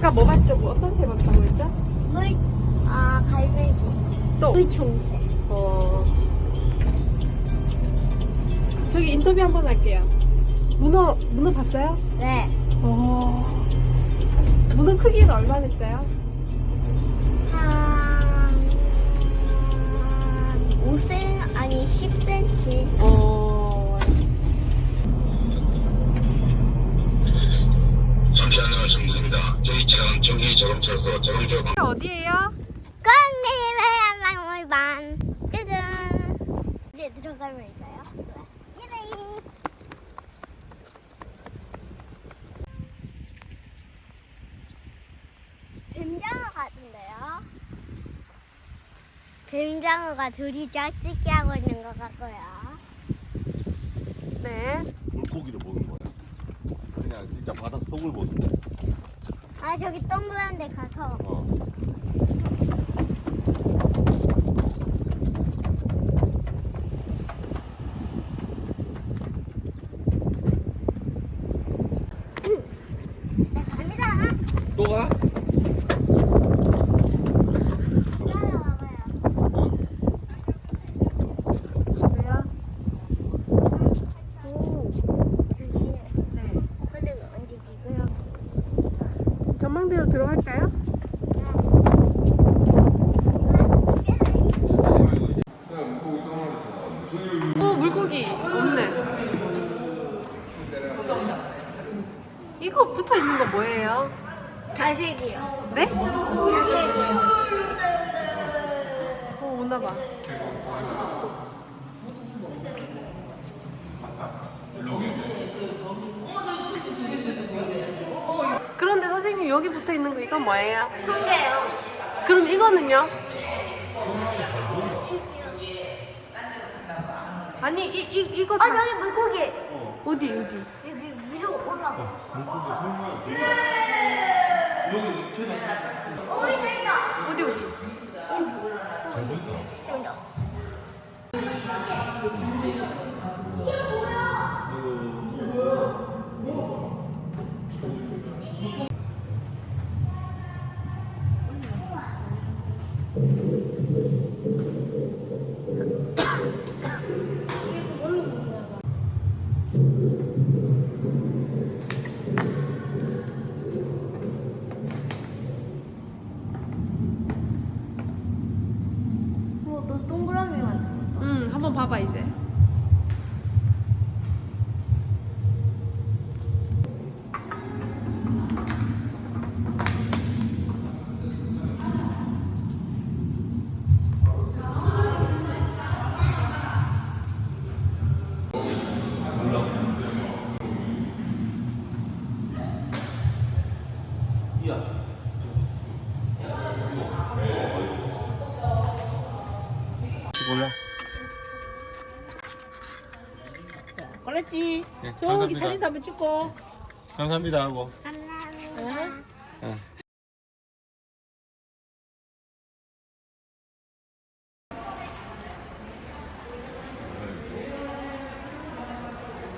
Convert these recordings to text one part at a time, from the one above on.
아까 뭐 봤죠? 뭐 어떤 새 봤다고 했죠? 물, 아, 갈매기. 또. 물총새. 어. 저기 인터뷰 한번 할게요. 문어, 문어 봤어요? 네. 어. 문어 크기는 얼마 됐어요? 한, 한 5cm, 아니 10cm. 어. 잠시 안내 말씀드립니다. 저희 차량 정기 자동차로서 자동차 방... 어디에요? 꽃님의 한방울반. 짜잔. 이제 들어가면 있어요. 뱀장어 같은데요? 뱀장어가 둘이 짝짓기 하고 있는 것 같고요. 네. 물고기를 보는 거야. 그냥 진짜 바닥 똥을 보는 거야. 아 저기 동그란 데 가서 어. 네, 갑니다. 또 가? 따라와봐요. 왜요? 오, 여기 네. 홀리가 움직이고요. 전망대로 들어갈까요? 어, 물고기 없네. 이거 붙어 있는 거 뭐예요? 자식이요. 네? 자식이요. 어, 오나 봐. 그런데 선생님 여기 붙어 있는 거 이건 뭐예요? 성게요. 그럼 이거는요? 아니 이, 이 이거 어 다 저기 물고기. 어디 어디? 여기 위로 올라가. 물고기 설마 어 있다 있다. 어디 어디? 있습니다. 뭐너 저기 감사합니다. 사진 한번 찍고. 감사합니다 하고. 감사합니다. 어.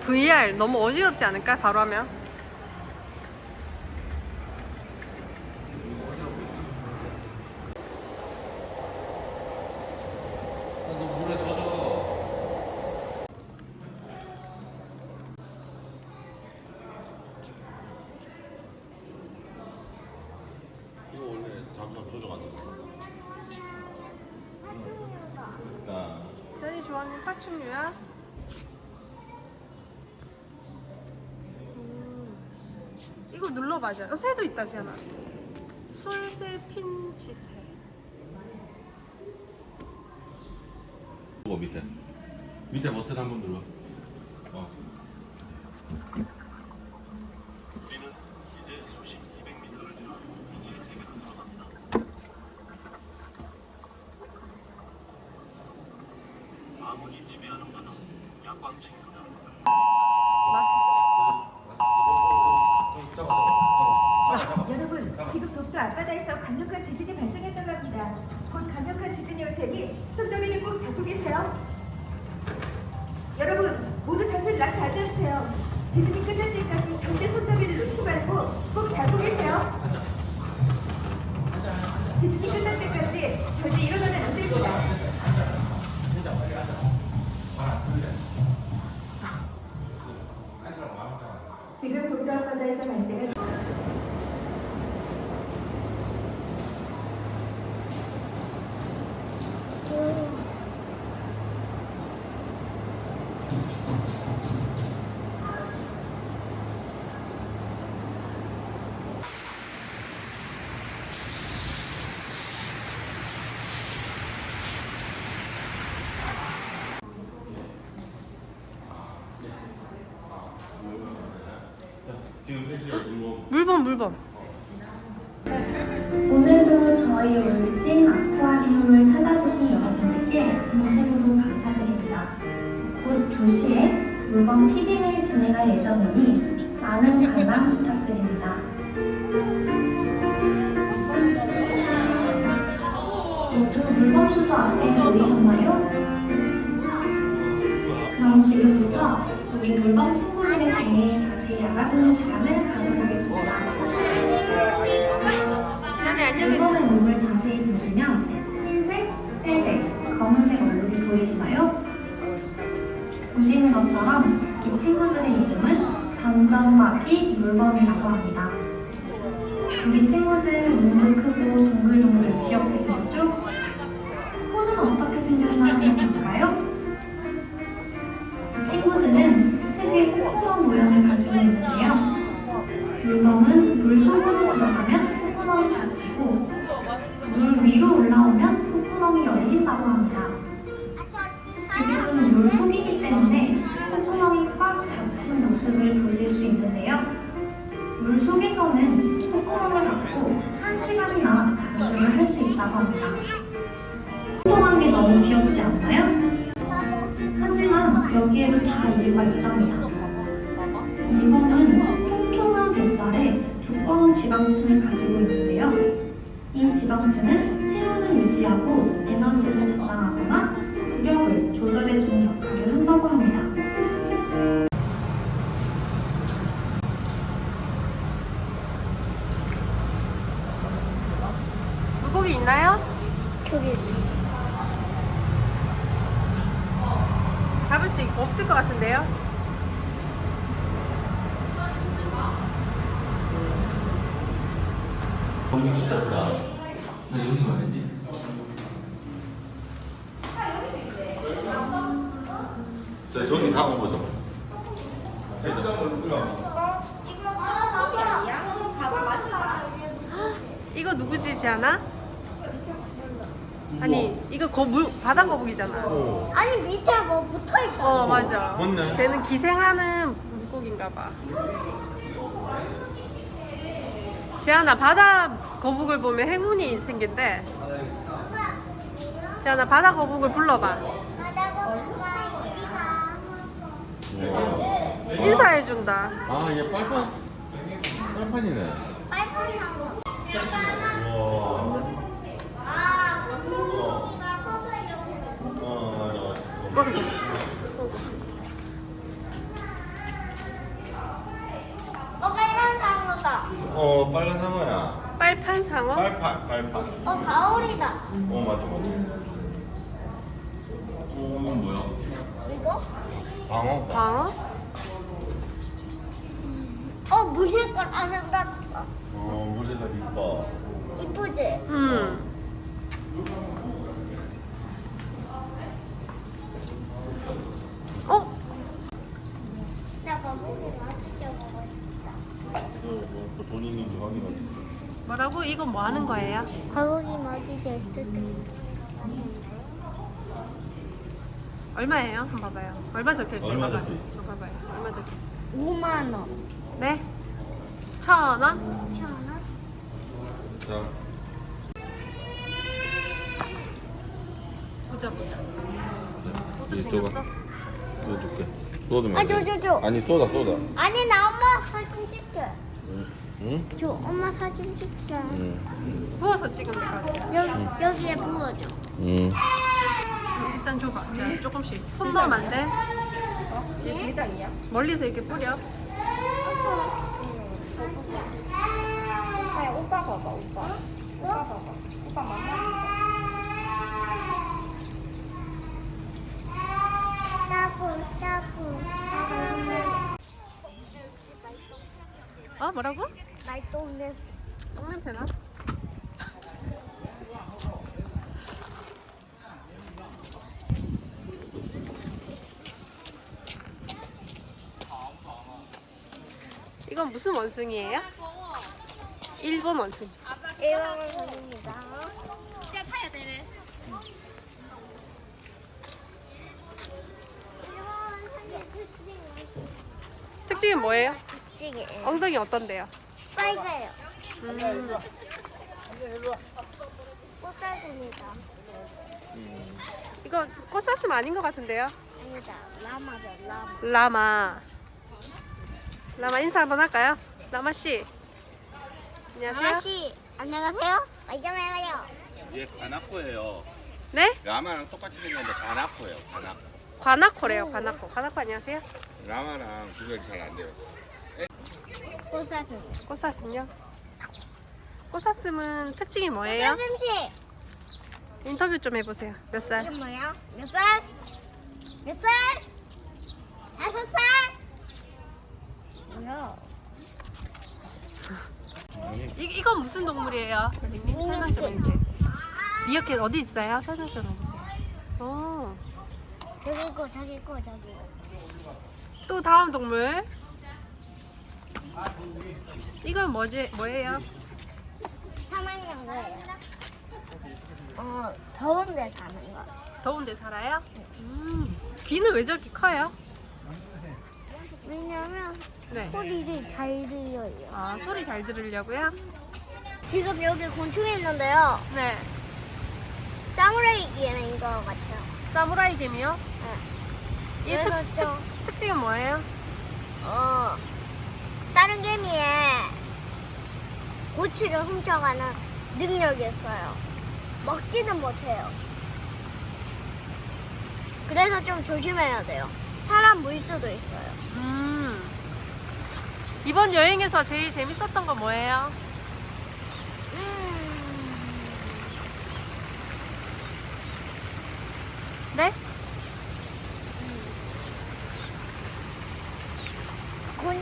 VR 너무 어지럽지 않을까 바로 하면? 잠깐 조정하는 거. 그러니까 제니 좋아하는 파충류야? 음. 이거 눌러봐줘. 어, 새도 있다, 지연아. 술새, 핀치새. 이거 밑에 밑에 버튼 한번 눌러. 어. 우리는 이제 수심 200m를 지나 이제 세계로 들어갑니다. 아무리 지배하는 바는 약광층이다. 맛 여러분 지금부터 독도 앞바다에서 강력한 지진이 발생했다고 합니다. 곧 올 테니 손잡이를 꼭 잡고 계세요. 여러분 모두 자세를 잘 잡으세요. 지진이 끝날 때까지 절대 손잡이를 놓지 말고 꼭 잡고 계세요. 지진이 끝날 때까지 절대 일어나면 안 됩니다. 지금 독도 앞바다에서 발생한 물범 물범. 오늘도 저희 울진 아쿠아리움을 찾아주신 여러분들께 진심으로 감사드립니다. 곧 2시에 물건 피딩을 진행할 예정이니 많은 관람 부탁드립니다. 모두 물건 수조 앞에 모이셨나요? 그럼 지금부터 우리 물범 친구들에 대해 자세히 알아보는 시간을 가져보겠습니다. 안녕히. 앨범의 몸을 자세히 보시면 흰색, 회색, 검은색 얼룩이 보이시나요? 보시는 것처럼 이 친구들의 이름은 전점박이 물범이라고 합니다. 우리 친구들 몸도 크고 동글동글 귀엽게 수 있다고 합니다. 통통한 게 너무 귀엽지 않나요? 하지만 여기에도 다 이유가 있답니다. 물범은 통통한 뱃살에 두꺼운 지방층을 가지고 있는데요. 이 지방층은 체온을 유지하고 에너지를 저장하거나 부력을 조절해주는 역할을 한다고 합니다. 물고기 있나요? 저기 잡을 수 있- 없을 것 같은데요? 이거 진짜 크다. 나 여기 가야지. 자, 저기 다 온 거죠? 이거 누구지 지아나? 아니 이거 거, 물, 바다 거북이잖아. 오. 아니 밑에 뭐 붙어 있다. 어 맞아. 맞네. 쟤는 기생하는 물고기인가 봐. 지아나 바다 거북을 보면 행운이 생긴대. 지아나 바다 거북을 불러봐. 인사해 준다. 아, 얘 빨판. 빨판이네. 어, 맞아, 맞아. 어 빨간 상어다. 어, 빨간 상어야. 빨판 상어? 빨판, 빨판. 어 가오리다. 어, 맞아, 맞아. 어, 이건 뭐야? 이거? 방어? 광어? 어 무색깔 아름답다. 어, 물레가 이뻐. 이쁘지? 음. 뭐 하는 거예요? 거북이 먹이져 있을 때. 얼마예요? 한번 봐봐요. 얼마 적혀 있어요? 얼마 봐봐요. 적혀 있어요? 저 봐봐요. 얼마 적혀 있어요? 5만 원. 네? 천 원? 천 원? 자, 보자 보자. 어떻게 이거 줘봐. 생겼어? 이거 줄게. 쏟으면 아, 안 돼. 줘, 줘, 줘. 아니, 쏟아, 쏟아. 아니 나 엄마 사진 찍게. 응. 응? 저 엄마 사진 찍자. 응. 부어서 찍으면 될것 같아. 여기 여기에 부어줘. 응. 일단 줘봐. 자, 조금씩. 손 넣으면 안 돼. 얘 대장이야? 멀리서 이렇게 뿌려. 오빠 봐봐, 오빠. 오빠 봐봐. 오빠 만나. 따구 따구. 뭐라고? 말똥냄. 똥냄새나? 이건 무슨 원숭이에요? 일본 원숭이. 일본입니다. 특징이 뭐예요? 찌개. 엉덩이 어떤데요? 빨개요. 음, 꽃다입니다 이거 꽃사슴 아닌 것 같은데요? 아니다. 라마죠 라마. 라마. 라마 인사 한번 할까요? 라마 씨. 안녕하세요. 아가씨 안녕하세요. 안녕하세요. 얘 가나코예요. 네? 라마랑 똑같이 생겼는데 가나코예요. 가나코. 관아코래요. 관아코. 관아코 안녕하세요. 라마랑 구별이 잘 안 돼요. 꽃사슴. 꽃사슴요? 꽃사슴은 특징이 뭐예요? 꽃사슴 씨. 인터뷰 좀 해보세요. 몇 살? 이름 뭐야? 몇 살? 몇 살? 다섯 살? 뭐야? 이, 이건 무슨 동물이에요? 선생님 설명 좀 해주세요. 미어캣 어디 있어요? 설명 좀 해주세요. 오, 저기 있고 저기 있고 저기. 또 다음 동물. 이건 뭐지? 뭐예요? 사만년 거예요. 어 더운 데 사는 거. 더운 데 살아요? 음, 귀는 왜 저렇게 커요? 왜냐면 네. 소리를 잘 들려요. 아, 소리 잘 들으려고요? 지금 여기 곤충이 있는데요. 네. 사무라이 기인인 것 같아요. 사무라이 개미요? 이 특, 그래서 좀 특, 특징은 뭐예요? 어, 다른 개미에 고치를 훔쳐가는 능력이 있어요. 먹지는 못해요. 그래서 좀 조심해야 돼요. 사람 물 수도 있어요. 음. 이번 여행에서 제일 재밌었던 건 뭐예요? 음,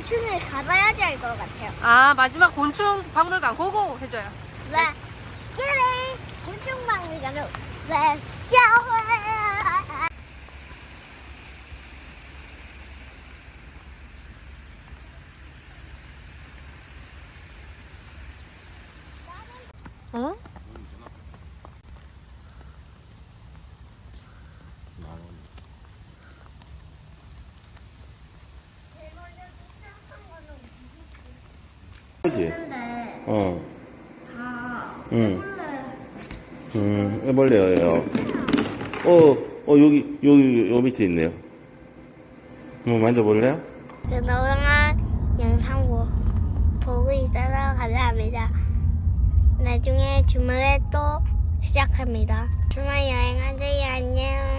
곤충을 가봐야지 알 것 같아요. 아, 마지막 곤충 박물관 고고 해줘요. 네. 그래, 곤충 박물관으로 Let's go! 어? 그지? 어. 응. 음, 해볼래요. 어, 어, 여기, 여기, 요 밑에 있네요. 한번 만져볼래요? 그동안 영상 보, 보고 있어서 감사합니다. 나중에 주말에 또 시작합니다. 주말 여행하세요. 안녕.